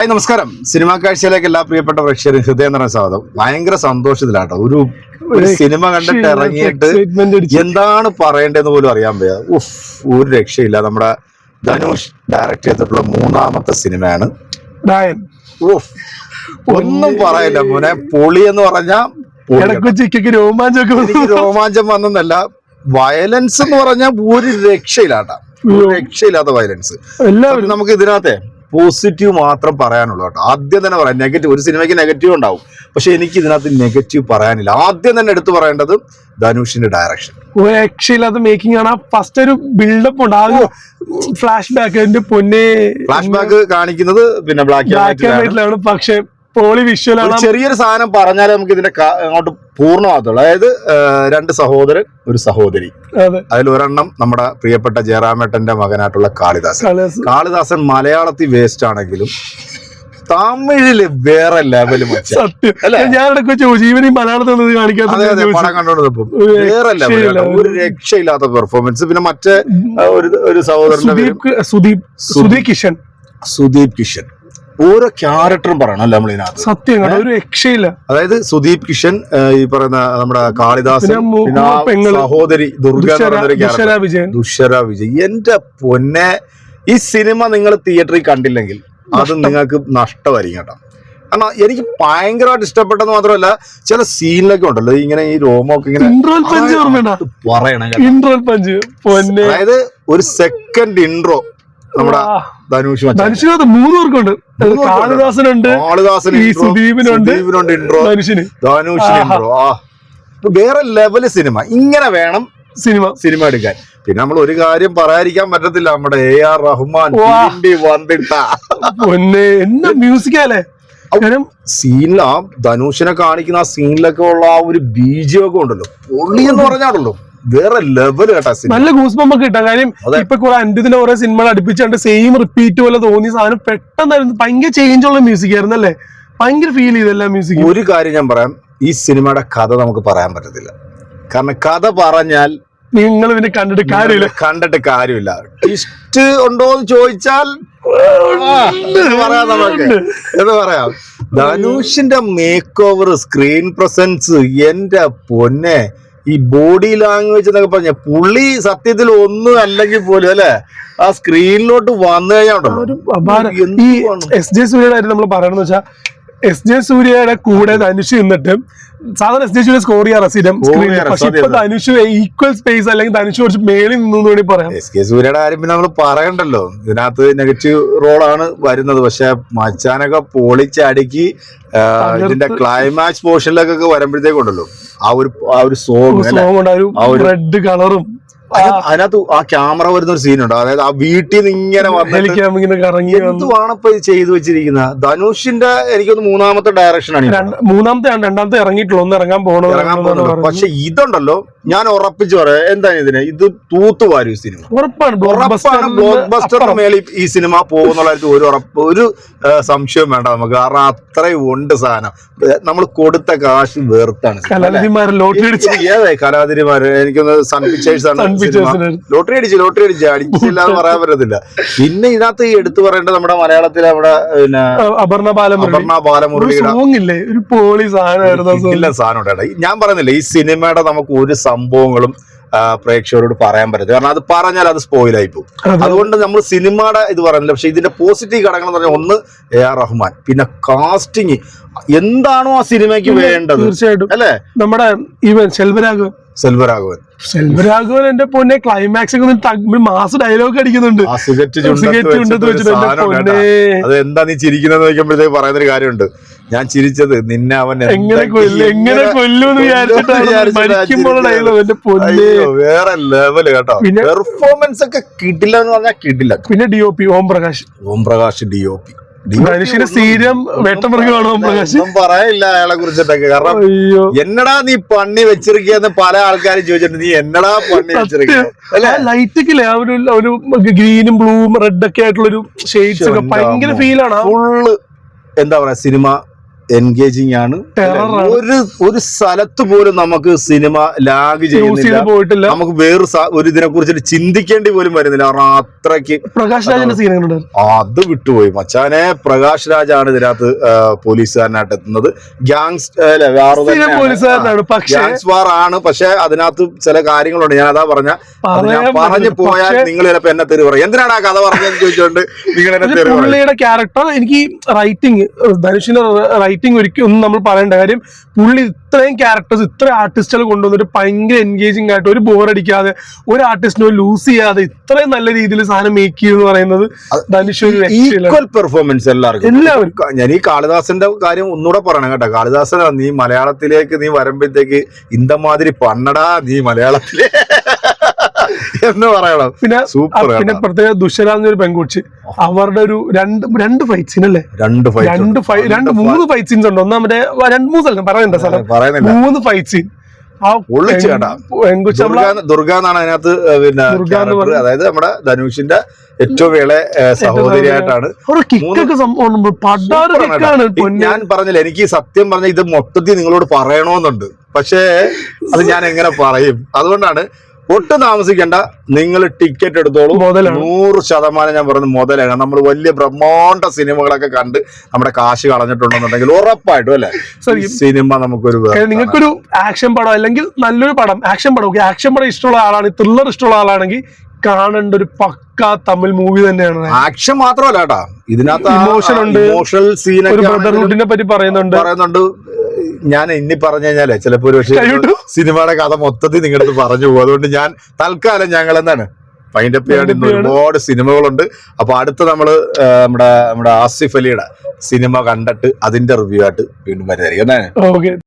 Hi നമസ്കാരം. Cinema കാഴ്ചയിലേക്ക് എല്ലാ പ്രിയപ്പെട്ട പ്രേക്ഷകരും ഹൃദയം നിറഞ്ഞ സ്വാഗതം. ഭയങ്കര സന്തോഷത്തിലാട്ടോ. ഒരു ഒരു സിനിമ കണ്ടിട്ട് ഇറങ്ങിയിട്ട്. എന്താണ് പറയേണ്ടതെന്ന് പോലും അറിയാൻ വയ്യ. ഉഫ് ഒരു രക്ഷയില്ല. നമ്മുടെ ധനുഷ് ഡയറക്ട് ചെയ്തിട്ടുള്ള മൂന്നാമത്തെ സിനിമയാണ്. ഉഫ് ഒന്നും പറയില്ല മോനെ. പൊളി എന്ന് പറഞ്ഞാ രോമാഞ്ചം രോമാഞ്ചം വന്നെന്നല്ല വയലൻസ് എന്ന് പറഞ്ഞാൽ ഒരു രക്ഷയില്ലാട്ടാ രക്ഷയില്ലാത്ത വയലൻസ് എല്ലാവരും. നമുക്ക് ഇതിനകത്തെ പോസിറ്റീവ് മാത്രം പറയാനുള്ളൂ കേട്ടോ. ആദ്യം തന്നെ പറയാം നെഗറ്റീവ് ഒരു സിനിമയ്ക്ക് നെഗറ്റീവ് ഉണ്ടാവും. പക്ഷെ എനിക്ക് ഇതിനകത്ത് നെഗറ്റീവ് പറയാനില്ല. ആദ്യം തന്നെ എടുത്തു പറയേണ്ടത് ധനുഷിന്റെ ഡയറക്ഷൻ ഒരു രക്ഷയില്ലാത്ത മേക്കിംഗ് ആണ്. ഫസ്റ്റ് ഒരു ബിൽഡപ്പ് ഉണ്ട്. ആ ഫ്ലാഷ് ബാക്ക് പൊന്നെ ഫ്ലാഷ് ബാക്ക് കാണിക്കുന്നത് പിന്നെ ബ്ലാക്ക് ബ്ലാക്ക് ആൻഡ് വൈറ്റിലാണ് പക്ഷെ പോളി വിഷ്വലാണ് ചെറിയൊരു സാധനം പറഞ്ഞാലേ നമുക്ക് ഇതിന്റെ അങ്ങോട്ട് പൂർണമാകത്തുള്ളൂ. അതായത് രണ്ട് സഹോദരൻ ഒരു സഹോദരി. അതെ. അതിൽ ഒരെണ്ണം നമ്മുടെ പ്രിയപ്പെട്ട ജയറാമേട്ടന്റെ മകനായിട്ടുള്ള കാളിദാസൻ. കാളിദാസൻ. മലയാളത്തിൽ വേസ്റ്റ് ആണെങ്കിലും തമിഴിൽ വേറെ ലെവൽ സത്യം. ഞാൻ ഇടയ്ക്ക് ചോദിച്ചു ഇവൻ ഈ മലയാളത്തിൽ നിന്ന് കാണിക്കാത്ത അതെ അതെ ചോദിച്ചു. പടം കണ്ടോണ്ടപ്പോ ഒരു വേറെ. ഒരു രക്ഷയില്ലാത്ത പെർഫോമൻസ് പിന്നെ മറ്റേ ഒരു സഹോദരൻ സുദീപ് കിഷൻ. സുദീപ് കിഷൻ. ഓരോ ക്യാരക്ടറും പറയണം അല്ലേ നമ്മളിതിനകത്ത് സത്യം ഒരു രക്ഷയില്ല. അതായത് സുദീപ് കിഷൻ ഈ പറയുന്ന നമ്മുടെ കാളിദാസ്. സഹോദരി ദുർഗ ദുഷര വിജയൻ. ദുഷര വിജയ് എന്റെ പൊന്നെ ഈ സിനിമ നിങ്ങൾ തിയേറ്ററിൽ കണ്ടില്ലെങ്കിൽ അത് നിങ്ങൾക്ക് നഷ്ടമായിരിക്കും കേട്ടോ. കാരണം എനിക്ക് ഭയങ്കരമായിട്ട് ഇഷ്ടപ്പെട്ടെന്ന് മാത്രമല്ല ചില സീനിലൊക്കെ ഉണ്ടല്ലോ ഇങ്ങനെ ഈ രോമൊക്കെ ഇങ്ങനെ പറയണം അതായത് ഒരു സെക്കൻഡ് ഇൻട്രോ നമ്മുടെ ധനുഷ്. ധനുഷിനകത്ത് മൂന്ന് പേർക്കുണ്ട്. കാളിദാസനുണ്ട് കാളിദാസന് ഈ സുദീപിനുണ്ട്. സുദീപിനുണ്ട് ഇൻട്രോ ധനുഷിന്. ധനുഷിന് ഇൻട്രോ ആ. വേറെ ലെവൽ സിനിമ ഇങ്ങനെ വേണം സിനിമ. സിനിമ എടുക്കാൻ. പിന്നെ നമ്മൾ ഒരു കാര്യം പറയാതിരിക്കാൻ പറ്റത്തില്ല. നമ്മുടെ എ ആർ റഹ്മാൻ വന്നിട്ട. പൊന്നെ എന്നാ മ്യൂസിക്കല്ലേ കാരണം സീനിൽ ആ ധനുഷിനെ കാണിക്കുന്ന ആ സീനിലൊക്കെ ഉള്ള ആ ഒരു ബീജിയൊക്കെ ഒക്കെ ഉണ്ടല്ലോ. പൊള്ളി എന്ന് പറഞ്ഞാണല്ലോ. വേറെ ലെവൽ കേട്ടാ നല്ല ഗൂസ്ബമ്പ് ഒക്കെ കിട്ടാം കാര്യം. ഇപ്പൊ കുറെ അന്ത്യത്തിന്റെ ഓരോ സിനിമകൾ അടുപ്പിച്ചുകൊണ്ട് സെയിം റിപ്പീറ്റ് പോലെ തോന്നിയ സാധനം പെട്ടെന്നായിരുന്നു ഭയങ്കര ചേഞ്ച് ഉള്ള മ്യൂസിക് ആയിരുന്നു അല്ലേ? ഭയങ്കര ഫീൽ ചെയ്തല്ല മ്യൂസിക് ഒരു കാര്യം ഞാൻ പറയാം. ഈ സിനിമയുടെ കഥ നമുക്ക് പറയാൻ പറ്റത്തില്ല. കാരണം കഥ പറഞ്ഞാൽ നിങ്ങൾ പിന്നെ കണ്ടിട്ട് കാര്യമില്ല. കണ്ടിട്ട് കാര്യമില്ല. ഇഷ്ട ഉണ്ടോ എന്ന് ചോദിച്ചാൽ പറയാം നമുക്ക്. എന്ന് പറയാം. ധനുഷിന്റെ മേക്ക് ഓവർ സ്ക്രീൻ പ്രസൻസ് എന്റെ പൊന്നെ. ഈ ബോഡി ലാംഗ്വേജ് എന്നൊക്കെ പറഞ്ഞ പുള്ളി സത്യത്തിൽ ഒന്നും അല്ലെങ്കിൽ പോലും അല്ലെ? ആ സ്ക്രീനിലോട്ട് വന്നു കഴിഞ്ഞാൽ ഈ എസ് ജെ സൂര്യയുടെ കാര്യം നമ്മൾ പറയണമെന്ന് വെച്ചാൽ എസ് ജെ സൂര്യയുടെ കൂടെ ധനുഷ് നിന്നിട്ട് സാധാരണ എസ് ജെ സൂര്യ സ്കോർ ചെയ്യാറ് സ്ഥിരം പക്ഷെ ഇപ്പൊ ധനുഷ് ഈക്വൽ സ്പേസ് അല്ലെങ്കിൽ ധനുഷ് കുറച്ച് മേളിൽ നിന്നു വേണ്ടി പറയാം. എസ് കെ സൂര്യയുടെ കാര്യം പിന്നെ നമ്മൾ പറയണ്ടല്ലോ. ഇതിനകത്ത് നെഗറ്റീവ് റോളാണ് വരുന്നത്. പക്ഷെ മച്ചാനൊക്കെ പൊളിച്ചടുക്കി ഇതിന്റെ ക്ലൈമാക്സ് പോർഷനിലേക്കൊക്കെ വരുമ്പോഴത്തേക്കുണ്ടല്ലോ. ആ ഒരു ആ ഒരു സോങ് ആ ഒരു റെഡ് കളറും അതിനകത്ത് ആ ക്യാമറ വരുന്ന ഒരു സീനുണ്ട് അതായത് ആ വീട്ടിൽ നിന്ന് ഇങ്ങനെ വന്നിട്ട് ഹെലിക്യാമ്പ് ഇങ്ങനെ കറങ്ങി വന്നു എന്തുവാണ് ചെയ്തു വെച്ചിരിക്കുന്ന? ധനുഷിന്റെ എനിക്കൊന്ന് മൂന്നാമത്തെ ഡയറക്ഷൻ ആണ് മൂന്നാമത്തെ ആണ് രണ്ടാമത്തെ ഇറങ്ങിയിട്ടുള്ളൂ. ഒന്ന് ഇറങ്ങാൻ പോകണോ പക്ഷെ ഇതുണ്ടല്ലോ ഞാൻ ഉറപ്പിച്ചു പറയാം എന്താണ് ഇതിന്? ഇത് തൂത്തുവാരും സിനിമ. ഉറപ്പാണ് ബ്ലോക്ക് ഉറപ്പാണ് ബ്ലോക്ക് ബസ്റ്ററിന് മേളിൽ ഈ സിനിമ പോകുന്നുള്ള ഒരു ഉറപ്പ് ഒരു സംശയം വേണ്ട നമുക്ക്. കാരണം അത്രയും ഉണ്ട് സാധനം. നമ്മൾ കൊടുത്ത കാശ് വേർത്താണ് കലാതിരിമാര് എനിക്കൊന്ന് സൺ പിക്ചേഴ്സ് ആണ്. ലോട്ടറി അടിച്ച് ലോട്ടറി അടിച്ച്. അടിച്ചില്ല എന്ന് പറയാൻ പറ്റത്തില്ല. പിന്നെ ഇതിനകത്ത് ഈ എടുത്തു പറയേണ്ടത് നമ്മുടെ മലയാളത്തിലെ അവിടെ പിന്നെ അപർണ ബാലമുരളി. അപർണ ഒരു ബാലമുരളിയുടെ ഒരു പോളി സാധനം ഉണ്ടായിരുന്നു. ഞാൻ പറയുന്നില്ല ഈ സിനിമയുടെ നമുക്ക് ഒരു സംഭവങ്ങളും പ്രേക്ഷകരോട് പറയാൻ പറ്റത്തില്ല. കാരണം അത് പറഞ്ഞാൽ അത് സ്പോയിലായി പോകും. അതുകൊണ്ട് നമ്മൾ സിനിമയുടെ ഇത് പറയുന്നില്ല. പക്ഷെ ഇതിന്റെ പോസിറ്റീവ് ഘടകങ്ങൾ എന്ന് പറഞ്ഞാൽ ഒന്ന് എ ആർ റഹ്മാൻ. പിന്നെ കാസ്റ്റിംഗ് എന്താണോ ആ സിനിമയ്ക്ക് വേണ്ടത്. തീർച്ചയായിട്ടും അല്ലേ? നമ്മുടെ ഇവൻ സെൽവരാഘവൻ. സെൽവരാഘവൻ. സെൽവരാഘവൻ എന്റെ പൊന്നെ ക്ലൈമാക്സ് ഒക്കെ മാസ് ഡയലോഗ് അടിക്കുന്നുണ്ട്. സിഗരറ്റ്. അത് എന്താ നീ ചിരിക്കുന്നത് പറയുന്നൊരു കാര്യമുണ്ട്. ഞാൻ ചിരിച്ചത് നിന്നെ അവൻ എങ്ങനെ എങ്ങനെ കൊല്ലുമെന്ന് വിചാരിച്ചിട്ടാണ് വേറെ ലെവൽ കേട്ടോ. പിന്നെ- പെർഫോമൻസ് ഒക്കെ കിട്ടില്ല എന്ന് പറഞ്ഞാൽ കിട്ടില്ല പിന്നെ D O P Om Prakash. Om Prakash D O P മനുഷ്യന് സ്ഥിരം വേട്ടമൃഗമാണ് ഓം പ്രകാശ്. ഒന്നും പറയില്ല അയാളെ കുറിച്ചിട്ടൊക്കെ. കാരണം അയ്യോ. എന്നടാ നീ പണി വെച്ചിരിക്കുകയെന്ന് പല ആൾക്കാരും ചോദിച്ചിട്ടുണ്ട്. നീ എന്നടാ പണി വെച്ചിരിക്കുക ആ ഒരു ഒരു ഗ്രീനും ബ്ലൂവും റെഡ് ഒക്കെ ആയിട്ടുള്ള ഒരു ഷെയ്ഡ്സ് ഒക്കെ ഭയങ്കര ഫീലാണ് ഫുള്ള് എന്താ പറയാ സിനിമ എൻഗേജിങ് ആണ്. ഒരു ഒരു സ്ഥലത്ത് പോലും നമുക്ക് സിനിമ ലാഗ് ചെയ്യുന്നില്ല. പോയിട്ടില്ല. നമുക്ക് വേറെ ഒരു ഇതിനെ കുറിച്ച് ചിന്തിക്കേണ്ടി പോലും വരുന്നില്ല. കാരണം അത്രയ്ക്ക് പ്രകാശ് രാജിന്റെ സീനുണ്ട് അത് വിട്ടുപോയി. മച്ചാനെ പ്രകാശ് രാജാണ് ഇതിനകത്ത് പോലീസുകാരനായിട്ട് എത്തുന്നത്. ഗ്യാങ്സ് ഗ്യാങ്സ് വാർ ആണ്. പക്ഷെ അതിനകത്ത് ചില കാര്യങ്ങളുണ്ട്. ഞാൻ അതാ പറഞ്ഞ പറഞ്ഞു പോയാൽ നിങ്ങൾ ചിലപ്പോ എന്നെ തെരുവ് പറയും. എന്തിനാണ് ആ കഥ പറഞ്ഞതെന്ന് ചോദിച്ചോണ്ട് നിങ്ങൾ എന്നെ പുള്ളിയുടെ ക്യാരക്ടർ എനിക്ക് റൈറ്റിംഗ് ധനുഷിന്റെ റൈറ്റിംഗ് ഒരിക്കലും ഒന്നും നമ്മൾ പറയേണ്ട കാര്യം പുള്ളി ഇത്രയും ക്യാരക്ടേഴ്സ് ഇത്ര ആർട്ടിസ്റ്റുകൾ കൊണ്ടുവന്നിട്ട് ഭയങ്കര എൻഗേജിങ് ആയിട്ട് ഒരു ബോർ അടിക്കാതെ ഒരു ആർട്ടിസ്റ്റിനോ ലൂസ് ചെയ്യാതെ ഇത്രയും നല്ല രീതിയിൽ സാധനം മേക്ക് ചെയ്യുന്നു പറയുന്നത് ധനുഷ് ഒരു ഈക്വൽ പെർഫോമൻസ് എല്ലാവർക്കും. എല്ലാവർക്കും. ഞാൻ ഈ കാളിദാസന്റെ കാര്യം ഒന്നുകൂടെ പറയണം കേട്ടോ. കാളിദാസൻ നീ മലയാളത്തിലേക്ക് നീ വരുമ്പോഴത്തേക്ക് ഇന്തമാതിരി പണ്ണടാ നീ മലയാളത്തിലെ. എന്ന് പറയണം. പിന്നെ സൂപ്പർ പിന്നെ പ്രത്യേക ദുഷരാന്ന് ഒരു പെൺകുട്ടി. അവരുടെ ഒരു രണ്ട് രണ്ട് ഫൈറ്റ് സീൻ അല്ലേ? രണ്ട് രണ്ട് രണ്ട് മൂന്ന് ഫൈറ്റ് സീൻസ് ഉണ്ട്. ഒന്നാമത്തെ രണ്ട് മൂന്ന് സ്ഥലം പറയണ്ട സ്ഥലം. മൂന്ന് ഫൈറ്റ് സീൻ ആ പൊള്ളിച്ച് കേട്ടാ. പെൺകുച്ച് ദുർഗ ദുർഗ എന്നാണ് അതിനകത്ത് പിന്നെ. അതായത് നമ്മുടെ ധനുഷിന്റെ ഏറ്റവും ഏ, സഹോദരിയായിട്ടാണ് ഞാൻ പറഞ്ഞില്ല എനിക്ക് സത്യം പറഞ്ഞ ഇത് മൊത്തത്തിൽ നിങ്ങളോട് പറയണമെന്നുണ്ട് പക്ഷേ അത് ഞാൻ എങ്ങനെ പറയും? അതുകൊണ്ടാണ് ഒട്ടും താമസിക്കേണ്ട. നിങ്ങൾ ടിക്കറ്റ് എടുത്തോളൂ. നൂറ് ശതമാനം ഞാൻ പറയുന്നത് മുതലാണ്. നമ്മൾ വലിയ ബ്രഹ്മാണ്ട സിനിമകളൊക്കെ കണ്ട് നമ്മുടെ കാശ് കളഞ്ഞിട്ടുണ്ടെന്നുണ്ടെങ്കിൽ ഉറപ്പായിട്ടും അല്ലെ? സിനിമ നമുക്കൊരു നിങ്ങൾക്കൊരു ആക്ഷൻ പടം അല്ലെങ്കിൽ നല്ലൊരു പടം ആക്ഷൻ പടം. ആക്ഷൻ പടം ഇഷ്ടമുള്ള ആളാണ് ത്രില്ലർ ഇഷ്ടമുള്ള ആളാണെങ്കിൽ കാണേണ്ട ഒരു പക്ക തമിഴ് മൂവി തന്നെയാണ്. ആക്ഷൻ മാത്രമല്ല കേട്ടാ. ഇതിനകത്ത് ഇമോഷൻ ഉണ്ട്. ഇമോഷണൽ ബ്രദർഹുഡിനെ പറ്റി പറയുന്നുണ്ട്. പറയുന്നുണ്ട്. ഞാൻ ഇനി പറഞ്ഞു കഴിഞ്ഞാലേ ചിലപ്പോ ഒരു പക്ഷേ സിനിമയുടെ കഥ മൊത്തത്തിൽ നിങ്ങളുടെ അടുത്ത് പറഞ്ഞു പോകും. അതുകൊണ്ട് ഞാൻ തൽക്കാലം ഞങ്ങൾ എന്താണ് ഫൈൻഡപ്പ് ചെയ്യാൻ ഇന്ന് ഒരുപാട് സിനിമകളുണ്ട്. അപ്പൊ അടുത്ത നമ്മൾ നമ്മുടെ നമ്മുടെ ആസിഫ് അലിയുടെ സിനിമ കണ്ടിട്ട് അതിന്റെ റിവ്യൂ ആയിട്ട് വീണ്ടും വരുന്നതായിരിക്കും.